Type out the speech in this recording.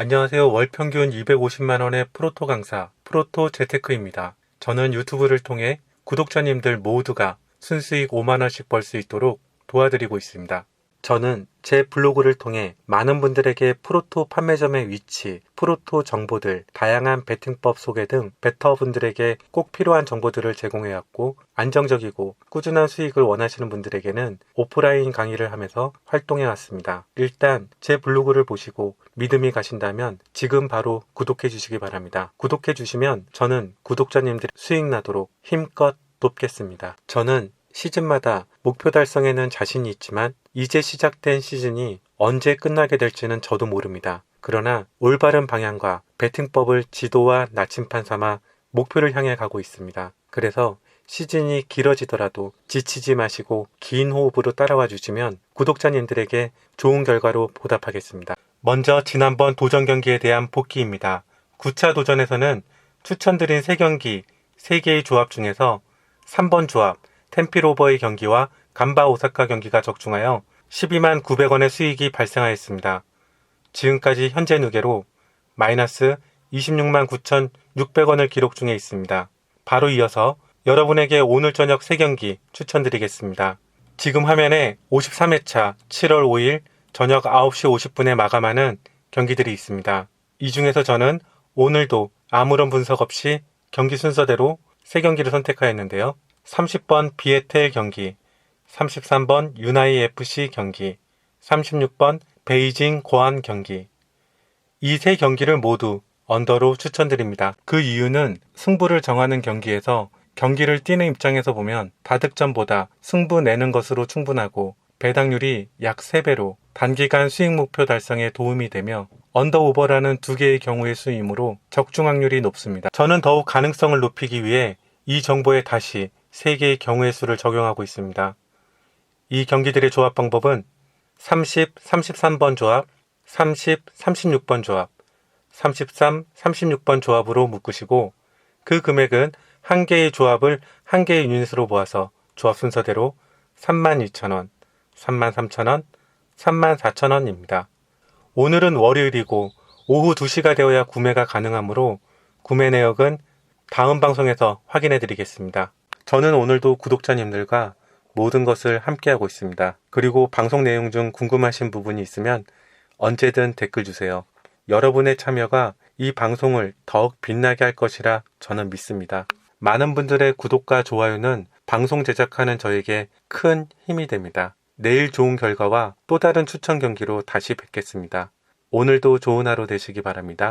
안녕하세요. 월 평균 250만 원의 프로토 강사, 프로토 재테크입니다. 저는 유튜브를 통해 구독자님들 모두가 순수익 5만 원씩 벌 수 있도록 도와드리고 있습니다. 저는 제 블로그를 통해 많은 분들에게 프로토 판매점의 위치, 프로토 정보들, 다양한 베팅법 소개 등 베터분들에게 꼭 필요한 정보들을 제공해왔고 안정적이고 꾸준한 수익을 원하시는 분들에게는 오프라인 강의를 하면서 활동해왔습니다. 일단 제 블로그를 보시고 믿음이 가신다면 지금 바로 구독해 주시기 바랍니다. 구독해 주시면 저는 구독자님들이 수익 나도록 힘껏 돕겠습니다. 저는 시즌마다 목표 달성에는 자신이 있지만 이제 시작된 시즌이 언제 끝나게 될지는 저도 모릅니다. 그러나 올바른 방향과 베팅법을 지도와 나침판 삼아 목표를 향해 가고 있습니다. 그래서 시즌이 길어지더라도 지치지 마시고 긴 호흡으로 따라와 주시면 구독자님들에게 좋은 결과로 보답하겠습니다. 먼저 지난번 도전 경기에 대한 복귀입니다. 9차 도전에서는 추천드린 3경기, 3개의 조합 중에서 3번 조합, 템피로버의 경기와 간바 오사카 경기가 적중하여 12만 900원의 수익이 발생하였습니다. 지금까지 현재 누계로 마이너스 26만 9,600원을 기록 중에 있습니다. 바로 이어서 여러분에게 오늘 저녁 3경기 추천드리겠습니다. 지금 화면에 53회차 7월 5일 저녁 9시 50분에 마감하는 경기들이 있습니다. 이 중에서 저는 오늘도 아무런 분석 없이 경기 순서대로 3경기를 선택하였는데요. 30번 비에텔 경기, 33번 유나이 FC 경기, 36번 베이징 고안 경기. 이 세 경기를 모두 언더로 추천드립니다. 그 이유는 승부를 정하는 경기에서 경기를 뛰는 입장에서 보면 다득점보다 승부 내는 것으로 충분하고 배당률이 약 3배로 단기간 수익 목표 달성에 도움이 되며 언더오버라는 두 개의 경우의 수이므로 적중 확률이 높습니다. 저는 더욱 가능성을 높이기 위해 이 정보에 다시 3개의 경우의 수를 적용하고 있습니다. 이 경기들의 조합 방법은 30, 33번 조합, 30, 36번 조합, 33, 36번 조합으로 묶으시고 그 금액은 한 개의 조합을 한 개의 유닛으로 모아서 조합 순서대로 32,000원, 33,000원, 34,000원입니다. 오늘은 월요일이고 오후 2시가 되어야 구매가 가능하므로 구매 내역은 다음 방송에서 확인해 드리겠습니다. 저는 오늘도 구독자님들과 모든 것을 함께하고 있습니다. 그리고 방송 내용 중 궁금하신 부분이 있으면 언제든 댓글 주세요. 여러분의 참여가 이 방송을 더욱 빛나게 할 것이라 저는 믿습니다. 많은 분들의 구독과 좋아요는 방송 제작하는 저에게 큰 힘이 됩니다. 내일 좋은 결과와 또 다른 추천 경기로 다시 뵙겠습니다. 오늘도 좋은 하루 되시기 바랍니다.